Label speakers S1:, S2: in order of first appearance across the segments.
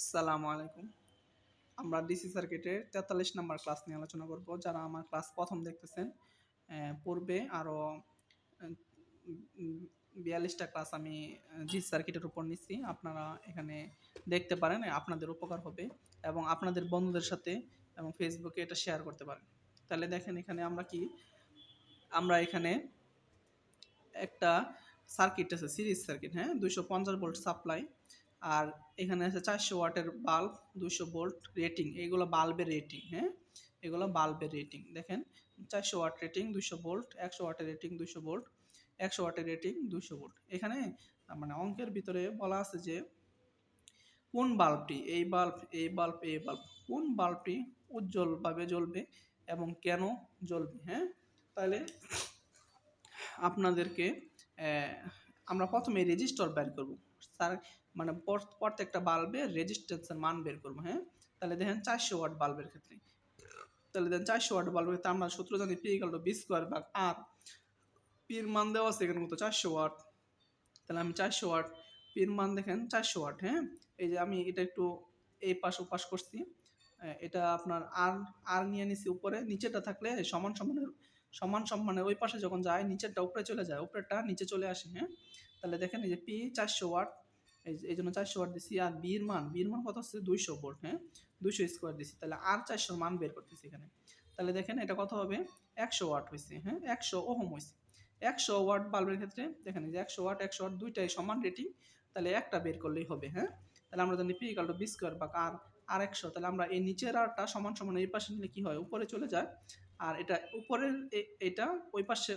S1: আসসালামু আলাইকুম। আমরা ডিসি সার্কিটের তেতাল্লিশ নাম্বার ক্লাস নিয়ে আলোচনা করব, যারা আমার ক্লাস প্রথম দেখতেছেন পূর্বে আরও বিয়াল্লিশটা ক্লাস আমি ডিসি সার্কিটের উপর নিচ্ছি, আপনারা এখানে দেখতে পারেন আপনাদের উপকার হবে এবং আপনাদের বন্ধুদের সাথে এবং ফেসবুকে এটা শেয়ার করতে পারেন। তাহলে দেখেন এখানে আমরা কি, আমরা এখানে একটা সার্কিট আছে, সিরিজ সার্কিট হ্যাঁ? দুইশো পঞ্চাশ ভোল্ট সাপ্লাই আর এখানে আছে চারশো ওয়াটের বাল্ব দুশো ভোল্ট রেটিং এগুলো বাল্বের রেটিং হ্যাঁ? এগুলো বাল্বের রেটিং দেখেন। চারশো ওয়াট রেটিং দুশো ভোল্ট একশো ওয়াটের রেটিং দুশো ভোল্ট একশো ওয়াটের রেটিং দুশো ভোল্ট এখানে মানে অঙ্কের ভিতরে বলা আছে যে কোন বাল্বটি, এই বাল্ব এই বাল্ব এই বাল্ব, কোন বাল্বটি উজ্জ্বলভাবে জ্বলবে এবং কেন জ্বলবে হ্যাঁ? তাহলে আপনাদেরকে আমরা প্রথমে রেজিস্টর বের করব। স্যার মানে পর- প্রত্যেকটা বাল্বের রেজিস্ট্যান্সের মান বের করব হ্যাঁ? তাহলে দেখেন চারশো ওয়াট বাল্বের ক্ষেত্রে। তাহলে দেখেন চারশো ওয়াট বাল্বের ক্ষেত্রে আমরা সূত্র জানি পি টু বি স্কোয়ার ভাগ আর পির মান দেওয়া আছে এখানে মতো চারশো ওয়াট। তাহলে আমি চারশো ওয়াট পির মান দেখেন চারশো ওয়াট হ্যাঁ? এই যে আমি এটা একটু এই পাশ ও পাশ করছি এটা আপনার আর আর নিয়ে নিছি উপরে, নিচেটা থাকলে সমান সমানের সমান সমানের ওই পাশে যখন যায়, নিচেরটা উপরে চলে যায়, উপরেরটা নিচে চলে আসে হ্যাঁ? তাহলে দেখেন এই যে পি চারশো ওয়াট, এই জন্য চারশো ওয়াট দিছি, আর বির মান বির মান কত হচ্ছে? দুইশো ভোল্ট হ্যাঁ? দুইশো স্কোয়ার দিছি, তাহলে আর চারশোর মান বের করতেছি এখানে। তাহলে দেখেন এটা কত হবে? একশো ওয়াট হয়েছে হ্যাঁ? একশো ওহম হয়েছে একশো ওয়াট বাল্বের ক্ষেত্রে, দেখেন যে একশো ওয়াট একশো ওয়াট দুইটাই সমান রেটিং তাহলে একটা বের করলেই হবে হ্যাঁ? তাহলে আমরা জানি P equal to V square বা আর আর একশো তাহলে আমরা এই নিচের আরটা সমান সমান এই পাশে নিলে কী হয়? উপরে চলে যায়। আর এটা উপরের এটা ওই পাশে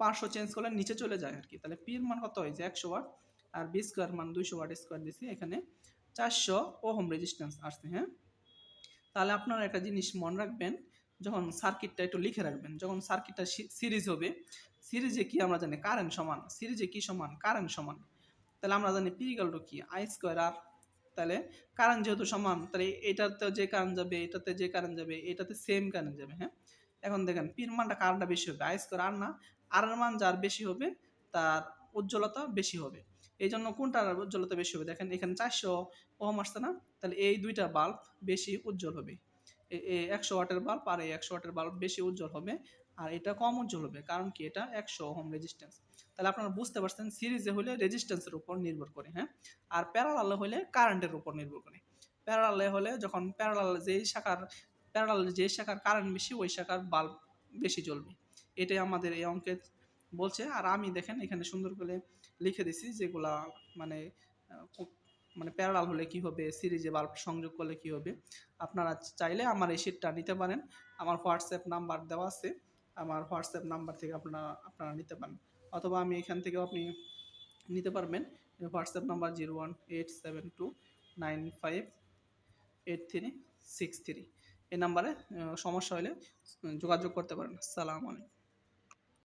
S1: পাঁচশো চেঞ্জ করলে নিচে চলে যায় আর কি তাহলে পির মান কত হয়? যে একশো ওয়াট। আর বি স্কোয়ার মান দুইশো ওয়াট স্কোয়ার দিছি। এখানে চারশো ওহম রেজিস্ট্যান্স আসছে হ্যাঁ? তাহলে আপনারা একটা জিনিস মনে রাখবেন, যখন সার্কিটটা একটু লিখে রাখবেন, যখন সার্কিটটা সিরিজ হবে সিরিজে কি আমরা জানি? কারেন্ট সমান। সিরিজে কি সমান? কারেন্ট সমান। তাহলে আমরা জানি পি ইকাল টু কি? আই স্কোয়ার আর তাহলে কারেন্ট যেহেতু সমান, তাহলে এটাতে যে কারেন্ট যাবে, এটাতে যে কারেন্ট যাবে, এটাতে সেম কারেন্ট যাবে হ্যাঁ? এখন দেখেন পির মানটা কারটা বেশি হবে আই স্কোয়ার আর না আর মান যার বেশি হবে, তার উজ্জ্বলতা বেশি হবে। এই জন্য কোনটার উজ্জ্বলতা বেশি হবে? দেখেন, এখানে চারশো ওহম আসছে না, তাহলে এই দুইটা বাল্ব বেশি উজ্জ্বল হবে। একশো ওয়াটের বাল্ব আর এই একশো ওয়াটের বাল্ব বেশি উজ্জ্বল হবে। আর এটা কম উজ্জ্বল হবে, কারণ কি এটা একশো ওহম রেজিস্ট্যান্স তাহলে আপনারা বুঝতে পারছেন সিরিজে হলে রেজিস্ট্যান্সের উপর নির্ভর করে হ্যাঁ? আর প্যারালালে হলে কারেন্টের উপর নির্ভর করে। প্যারালালে হলে যখন প্যারালাল যেই শাখার প্যারালাল যে শাখার কারেন্ট বেশি, ওই শাখার বাল্ব বেশি জ্বলবে। এটাই আমাদের এই অঙ্কে বলছে। আর আমি দেখেন এখানে সুন্দর করে লিখে দিছি যেগুলা মানে মানে প্যারালাল হলে কি হবে, সিরিজে বাল্ব সংযোগ করলে কি হবে। আপনারা চাইলে আমার এই শিটটা নিতে পারেন। আমার হোয়াটসঅ্যাপ নাম্বার দেওয়া আছে। আমার হোয়াটসঅ্যাপ নাম্বার থেকে আপনারা আপনারা নিতে পারেন। অথবা আমি এখান থেকেও আপনি নিতে পারবেন। WhatsApp number zero one eight seven two nine five eight three six three. এই নাম্বারে সমস্যা হলে যোগাযোগ করতে পারেন। সালাম আলাইকুম।